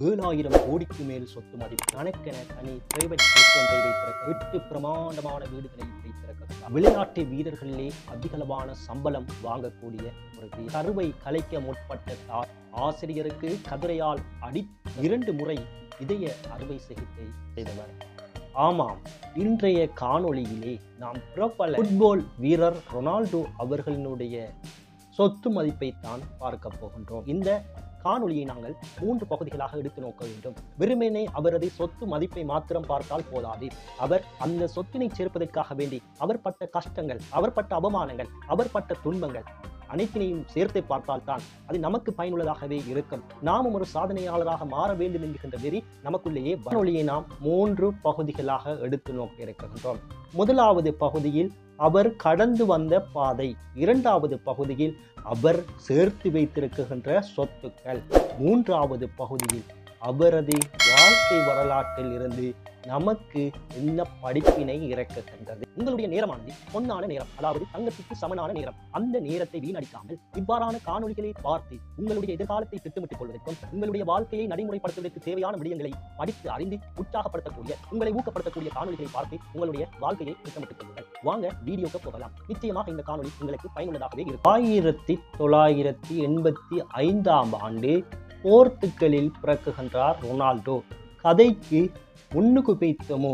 ஏழாயிரம் கோடிக்கு மேல் சொத்து மதிப்பு. கணக்கென தனி பிரைவேட் ஒன்றை வைத்திருக்க எட்டு பிரமாண்டமான வீடுகளை வைத்திருக்க விளையாட்டு வீரர்களிலே அதிகளவான சம்பளம் வாங்கக்கூடிய ஒரு கருவை கலைக்க முற்பட்ட தார் ஆசிரியருக்கு கதிரையால் அடி இரண்டு முறை இதய அறுவை சிகிச்சை செய்தவர். ஆமாம் இன்றைய காணொளியிலே நாம் பிரபல ஃபுட்பால் வீரர் ரொனால்டோ அவர்களினுடைய சொத்து மதிப்பை தான் பார்க்க போகின்றோம். இந்த காணொளியை நாங்கள் மூன்று பகுதிகளாக எடுத்து நோக்க வேண்டும். வெறுமனே அவரது சொத்து மதிப்பை மாத்திரம் பார்த்தால் போதாது. அவர் அந்த சொத்தினை சேர்ப்பதற்காக வேண்டி அவர் பட்ட கஷ்டங்கள் அவர் பட்ட அவமானங்கள் அவர் பட்ட துன்பங்கள் அனைத்தினையும் சேர்த்து பார்த்தால்தான் அது நமக்கு பயனுள்ளதாகவே இருக்கும். நாமும் ஒரு சாதனையாளராக மாற வேண்டும் என்கின்ற வெறி நமக்குள்ளேயே வானொலியை நாம் மூன்று பகுதிகளாக எடுத்து நோக்க இருக்கின்றோம். முதலாவது பகுதியில் அவர் கடந்து வந்த பாதை இரண்டாவது பகுதியில் அவர் சேர்த்து வைத்திருக்கின்ற சொத்துக்கள் மூன்றாவது பகுதியில் அவரது வாழ்க்கை வரலாற்றில் இருந்து நமக்கு என்ன படிப்பினை இறக்குகின்றது உங்களுடைய நேரமானது பொன்னான நேரம் அதாவது தங்கத்துக்கு சமனான நேரம். அந்த நேரத்தை வீணடிக்காமல் இவ்வாறான காணொளிகளை பார்த்து உங்களுடைய எதிர்காலத்தை திட்டமிட்டுக் கொள்வதற்கும் உங்களுடைய வாழ்க்கையை நடைமுறைப்படுத்துவதற்கு தேவையான விடயங்களை படித்து அறிந்து உற்சாகப்படுத்தக்கூடிய உங்களை ஊக்கப்படுத்தக்கூடிய காணொளிகளை பார்த்து உங்களுடைய வாழ்க்கையை திட்டமிட்டுக் கொள்ளுங்கள். வாங்க வீடியோக்கு போகலாம். நிச்சயமாக இந்த காணொளி உங்களுக்கு பயனுள்ளதாகவே இருக்கும். ஆயிரத்தி தொள்ளாயிரத்தி எண்பத்தி ஐந்தாம் ஆண்டு போர்த்துக்கலில் பிறக்குகின்றார் ரொனால்டோ. கதைக்கு முன்னுக்கு பெய்த்தமோ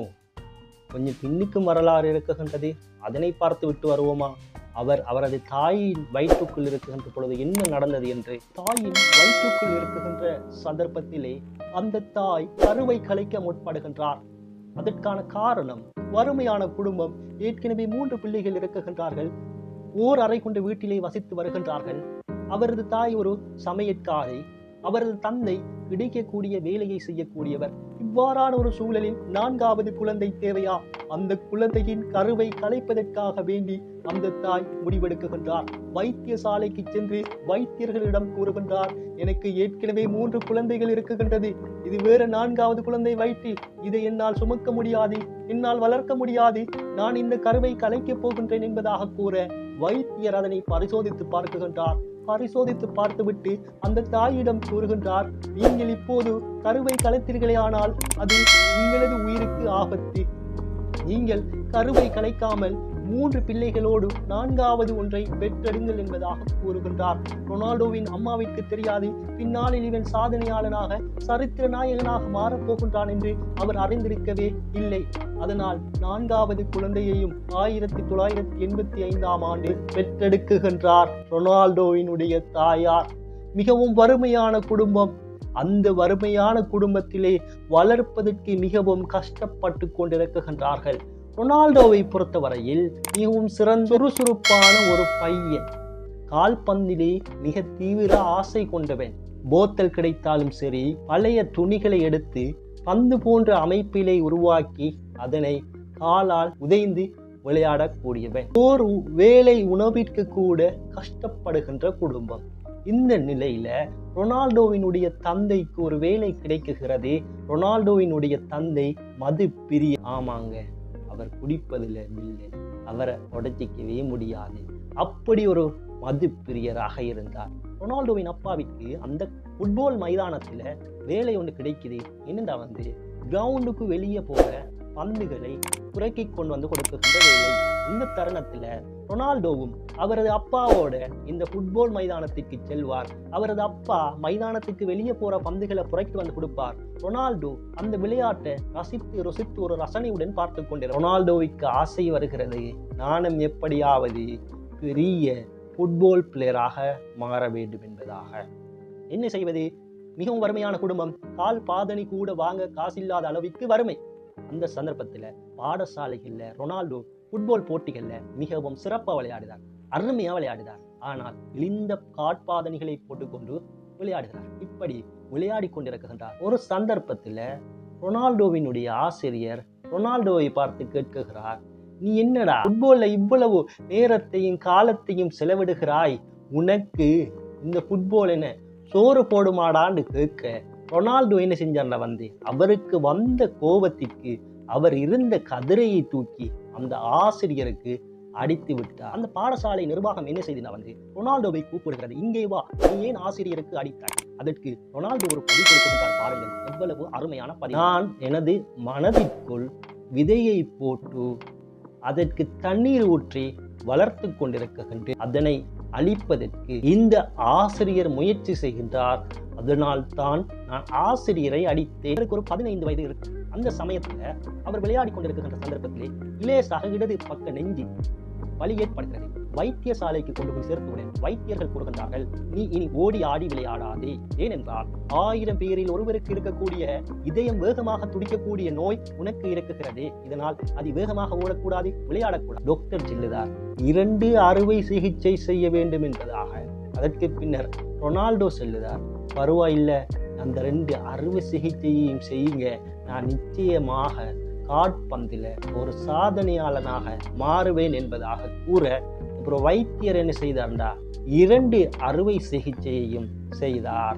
கொஞ்சம் பின்னுக்கும் வரலாறு இருக்குகின்றது அதனை பார்த்து விட்டு வருவோமா? அவர் அவரது தாயின் வயிற்றுக்குள் இருக்குகின்ற பொழுது என்ன நடந்தது என்று? தாயின் வயிற்றுக்குள் இருக்குகின்ற சந்தர்ப்பத்திலே அந்த தாய் கருவை கலைக்க முற்படுகின்றார். அதற்கான காரணம் வறுமையான குடும்பம் ஏற்கனவே மூன்று பிள்ளைகள் இருக்குகின்றார்கள் ஓர் அறை கொண்ட வீட்டிலே வசித்து வருகின்றார்கள். அவரது தாய் ஒரு சமையற்காரை அவரது தந்தை கிடைக்கக்கூடிய வேலையை செய்யக்கூடியவர். இவ்வாறான ஒரு சூழலில் நான்காவது குழந்தை தேவையா? அந்த குழந்தையின் கருவை கலைப்பதற்காக வேண்டி அந்த தாய் முடிவெடுக்குகின்றார். வைத்தியசாலைக்கு சென்று வைத்தியர்களிடம் கூறுகின்றார் எனக்கு ஏற்கனவே மூன்று குழந்தைகள் இருக்குகின்றது இது வேற நான்காவது குழந்தை வயிற்றில். இதை என்னால் சுமக்க முடியாது. என்னால் வளர்க்க முடியாது. நான் இந்த கருவை கலைக்கப் போகின்றேன் என்பதாக கூற வைத்தியர் அதனை பரிசோதித்து பார்க்குகின்றார். பரிசோதித்து பார்த்துவிட்டு அந்த தாயிடம் கூறுகின்றார் நீங்கள் இப்போது கருவை கலைத்தீர்களே ஆனால் அது உங்களது உயிருக்கு ஆபத்து. நீங்கள் கருவை கலைக்காமல் மூன்று பிள்ளைகளோடு நான்காவது ஒன்றை பெற்றெடுங்கள் என்பதாக கூறுகின்றார். ரொனால்டோவின் அம்மாவிற்கு தெரியாது. பின்னாளில் இவன் சாதனையாளனாக சரித்திர நாயகனாக மாறப்போகின்றான் என்று அவர் அறிந்திருக்கவே இல்லை. அதனால் நான்காவது குழந்தையையும் ஆயிரத்தி தொள்ளாயிரத்தி எண்பத்தி ஐந்தாம் ஆண்டு பெற்றெடுக்குகின்றார் ரொனால்டோவினுடைய தாயார். மிகவும் வறுமையான குடும்பம். அந்த வறுமையான குடும்பத்திலே வளர்ப்பதற்கு மிகவும் கஷ்டப்பட்டு கொண்டிருக்கின்றார்கள் ரொனால்டோவை பொறுத்தவரையில் மிகவும் சிறந்த சுறுசுறுப்பான ஒரு பையன். கால்பந்திலே மிக தீவிர ஆசை கொண்டவன். போத்தல் கிடைத்தாலும் சரி பழைய துணிகளை எடுத்து பந்து போன்ற அமைப்பிலே உருவாக்கி அதனை காலால் உதைந்து விளையாடக்கூடியவன். ஒரு வேலை உணவிற்கு கூட கஷ்டப்படுகின்ற குடும்பம். இந்த நிலையில ரொனால்டோவினுடைய தந்தைக்கு ஒரு வேலை கிடைக்குகிறது. ரொனால்டோவினுடைய தந்தை மது பிரிய. ஆமாங்க. அவர் குடிப்பதில் இல்லை. அவரை உடச்சிக்கவே முடியாது. அப்படி ஒரு மது பிரியராக இருந்தார். ரொனால்டோவின் அப்பாவிற்கு அந்த ஃபுட்பால் மைதானத்தில் வேலை ஒன்று கிடைக்குது. என்னடா வந்து கிரவுண்டுக்கு வெளியே போக பந்துகளை குறைக்கி கொண்டு வந்து கொடுக்குகின்ற வேலை இந்த தருணத்துல ரொனால்டோவும் அவரது அப்பாவோட இந்த ஃபுட்பால் மைதானத்துக்கு செல்வார். அவரது அப்பா மைதானத்துக்கு வெளியே போற பந்துகளை புறக்கி வந்து கொடுப்பார். ரொனால்டோ அந்த விளையாட்டை ரசித்து ருசித்து ஒரு ரசனையுடன் பார்த்து கொண்டு ரொனால்டோவுக்கு ஆசை வருகிறது. நானும் எப்படியாவது பெரிய ஃபுட்பால் பிளேயராக மாற வேண்டும் என்பதாக. என்ன செய்வது? மிகவும் வறுமையான குடும்பம். கால் பாதணி கூட வாங்க காசில்லாத அளவுக்கு வறுமை. அந்த சந்தர்ப்பத்தில் பாடசாலைகளில் ரொனால்டோ ஃபுட்பால் போட்டிகளில் மிகவும் சிறப்பாக விளையாடுகிறார் அருமையாக விளையாடுகிறார் ஆனால் இழிந்த காட்பாதணிகளை போட்டுக்கொண்டு விளையாடுகிறார். இப்படி விளையாடி கொண்டிருக்கின்றார். ஒரு சந்தர்ப்பத்தில் ரொனால்டோவினுடைய ஆசிரியர் ரொனால்டோவை பார்த்து கேட்குகிறார் நீ என்னடா ஃபுட்பால்ல இவ்வளவு நேரத்தையும் காலத்தையும் செலவிடுகிறாய்? உனக்கு இந்த ஃபுட்பால் என்ன? சோறு போடுமாடான்னு கேட்க ரொனால்டோ என்ன செஞ்சார்ல வந்து? அவருக்கு வந்த கோபத்திற்கு அவர் இருந்த கதிரையை தூக்கி அந்த ஆசிரியருக்கு அடித்து விட்டார். அந்த பாடசாலை நிர்வாகம் என்ன செய்தினா வந்து? ரொனால்டோவை கூப்பிடுகிறது. இங்கே வா. நீ ஏன் ஆசிரியருக்கு அடித்தாய்? அதற்கு ரொனால்டோ ஒரு பதில் கொடுக்கின்றார் பாருங்கள் எவ்வளவு அருமையான பதில். நான் எனது மனதிற்குள் விதையை போட்டு அதற்கு தண்ணீர் ஊற்றி வளர்த்து கொண்டிருக்கின்றேன். அதனை அழிப்பதற்கு இந்த ஆசிரியர் முயற்சி செய்கின்றார். அதனால் தான் நான் ஆசிரியரை அடித்தேன். எனக்கு ஒரு பதினைந்து வயது இருக்கு. அந்த சமயத்துல அவர் விளையாடி கொண்டிருக்கின்ற சந்தர்ப்பத்திலே இலேசாக இடது பக்க நெஞ்சி வழி ஏற்படுகிறது வைத்தியசாலைக்கு கொண்டு போய் சேர்த்துவிட வைத்தியர்கள் கூறுகின்றார்கள் நீ இனி ஓடி ஆடி விளையாடாதே. ஏனென்றால் ஆயிரம் பேரில் ஒருவருக்கு இருக்கக்கூடிய இதயம் வேகமாக துடிக்கக்கூடிய நோய் உனக்கு இருக்குகிறது இதனால் அது வேகமாக ஓடக்கூடாது விளையாடக்கூடாது. டாக்டர் ஜில்லுதார் இரண்டு அறுவை சிகிச்சை செய்ய வேண்டும் என்பதாக. அதற்கு பின்னர் ரொனால்டோ செல்லுதார் பரவாயில்லை அந்த ரெண்டு அறுவை சிகிச்சையையும் செய்யுங்க. நான் நிச்சயமாக காட்பந்தில் ஒரு சாதனையாளனாக மாறுவேன் என்பதாக கூற அப்புறம் வைத்தியர் என்ன செய்தார்டா? இரண்டு அறுவை சிகிச்சையையும் செய்தார்.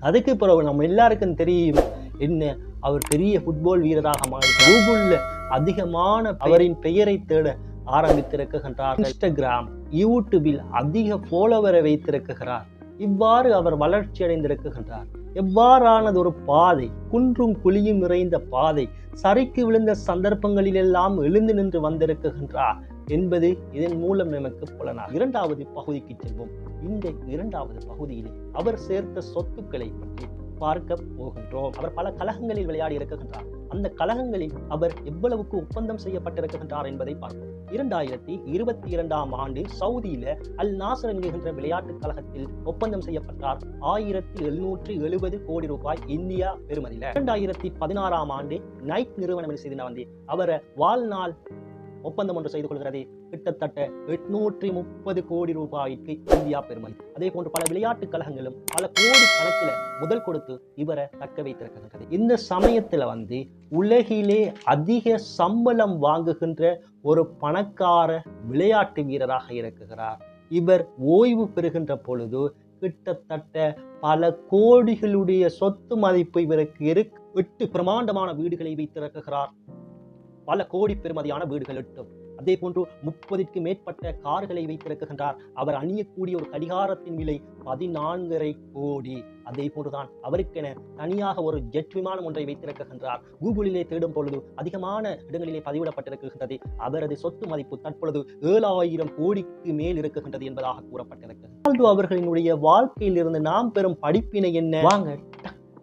அதுக்கு பிறகு நம்ம எல்லாருக்கும் தெரியும் என்ன? அவர் பெரிய ஃபுட்பால் வீரராக மாறி கூகுளில் அதிகமான அவரின் பெயரை தேட ஆரம்பித்திருக்கின்றார் இன்ஸ்டாகிராம் யூடியூபில் அதிக ஃபாலோவரை வைத்திருக்கிறார். இவ்வாறு அவர் வளர்ச்சி அடைந்திருக்கின்றார் எவ்வாறானது ஒரு பாதை குன்றும் குழியும் நிறைந்த பாதை சரிக்கு விழுந்த சந்தர்ப்பங்களிலெல்லாம் எழுந்து நின்று வந்திருக்கின்றார் என்பது இதன் மூலம் நமக்கு புலனாகும். இரண்டாவது பகுதிக்கு செல்வோம். இந்த இரண்டாவது பகுதியிலே அவர் சேர்த்த சொத்துக்களை பற்றி பார்க்க போகின்றோம். அவர் பல கழகங்களில் விளையாடி இருக்கின்றார். அந்த கழகங்களில் அவர் எவ்வளவுக்கு ஒப்பந்தம் செய்யப்பட்டிருக்கின்றார் என்பதை பார்ப்போம். இரண்டாயிரத்தி இருபத்தி இரண்டாம் ஆண்டு சவுதியில அல் நாசர் என்கின்ற விளையாட்டுக் கழகத்தில் ஒப்பந்தம் செய்யப்பட்டார். ஆயிரத்தி எழுநூற்றி எழுபது கோடி ரூபாய் இந்தியா பெறுமதியில. இரண்டாயிரத்தி பதினாறாம் ஆண்டு நைக் நிறுவனம் என்ன செய்து வந்து அவரை வாழ்நாள் ஒப்பந்தம் ஒன்று செய்து கொள்கிறது. கிட்டத்தட்ட எட்நூற்றி முப்பது கோடி ரூபாய்க்கு இந்தியா பெருமை. அதே போன்று பல விளையாட்டுக் கழகங்களும் பல கோடி கணக்கில் முதல் கொடுத்து இவரை தக்க வைத்திருக்கிறது இந்த சமயத்துல வந்து உலகிலே அதிக சம்பளம் வாங்குகின்ற ஒரு பணக்கார விளையாட்டு வீரராக இருக்குகிறார் இவர் ஓய்வு பெறுகின்ற பொழுது கிட்டத்தட்ட பல கோடிகளுடைய சொத்து மதிப்பு இவருக்கு இருக்கு. எட்டு பிரமாண்டமான வீடுகளை வைத்திருக்கிறார். பல கோடி பெறுமதியான வீடுகள் எட்டும் அதே போன்று முப்பதிற்கு மேற்பட்ட கார்களை வைத்திருக்கின்றார் அவர் அணியக்கூடிய ஒரு கடிகாரத்தின் விலை பதினான்கரை கோடி அதே போன்றுதான் அவருக்கென தனியாக ஒரு ஜெட் விமானம் ஒன்றை வைத்திருக்கின்றார் கூகுளிலே தேடும் பொழுது அதிகமான இடங்களிலே பதிவிடப்பட்டிருக்கின்றது அவரது சொத்து மதிப்பு தற்பொழுது ஏழாயிரம் கோடிக்கு மேல் இருக்குகின்றது என்பதாக கூறப்பட்டிருக்கிறது அவர்களினுடைய வாழ்க்கையில் இருந்து நாம் பெறும் படிப்பினை என்ன வாங்க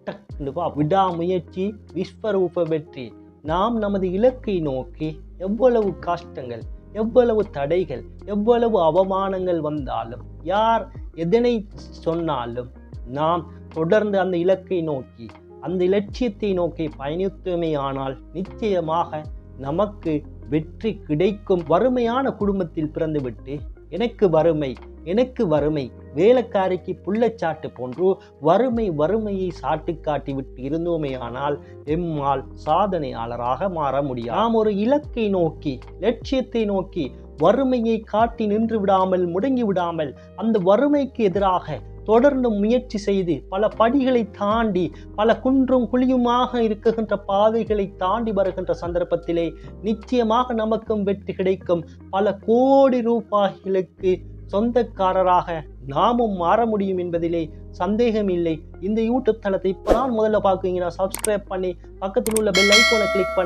டக் விடாமுயற்சி விஸ்வரூப வெற்றி நாம் நமது இலக்கை நோக்கி எவ்வளவு கஷ்டங்கள் எவ்வளவு தடைகள் எவ்வளவு அவமானங்கள் வந்தாலும் யார் எதனை சொன்னாலும் நாம் தொடர்ந்து அந்த இலக்கை நோக்கி அந்த இலட்சியத்தை நோக்கி பயணித்தோமே ஆனால் நிச்சயமாக நமக்கு வெற்றி கிடைக்கும். வறுமையான குடும்பத்தில் பிறந்துவிட்டு எனக்கு வறுமை எனக்கு வறுமை. வேலைக்காரிக்கு புள்ளச்சாட்டு போன்று வறுமை வறுமையை சாட்டு காட்டி விட்டு இருந்தோமே ஆனால் எம்மால் சாதனையாளராக மாற முடியும் நாம் ஒரு இலக்கை நோக்கி லட்சியத்தை நோக்கி வறுமையை காட்டி நின்று விடாமல் முடங்கி விடாமல் அந்த வறுமைக்கு எதிராக தொடர்ந்து முயற்சி செய்து பல படிகளை தாண்டி பல குன்றும் குழியுமாக இருக்குகின்ற பாதைகளை தாண்டி வருகின்ற சந்தர்ப்பத்திலே நிச்சயமாக நமக்கும் வெற்றி கிடைக்கும். பல கோடி ரூபாய்களுக்கு சொந்தக்காரராக நாமும் மாற முடியும் என்பதிலே சந்தேகம் இல்லை. இந்த யூடியூப் தளத்தை இப்போ தான் முதல்ல பார்க்குறீங்கன்னா சப்ஸ்கிரைப் பண்ணி பக்கத்தில் உள்ள பெல் ஐக்கோனை கிளிக்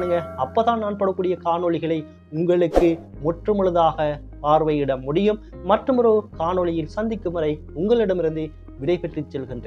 அப்போ தான் நான் படக்கூடிய காணொளிகளை உங்களுக்கு முற்றுமுழுதாக பார்வையிட முடியும். மற்றொரு காணொளியில் சந்திக்கும் வரை உங்களிடமிருந்து விடைபெற்றுச் செல்கின்றேன்.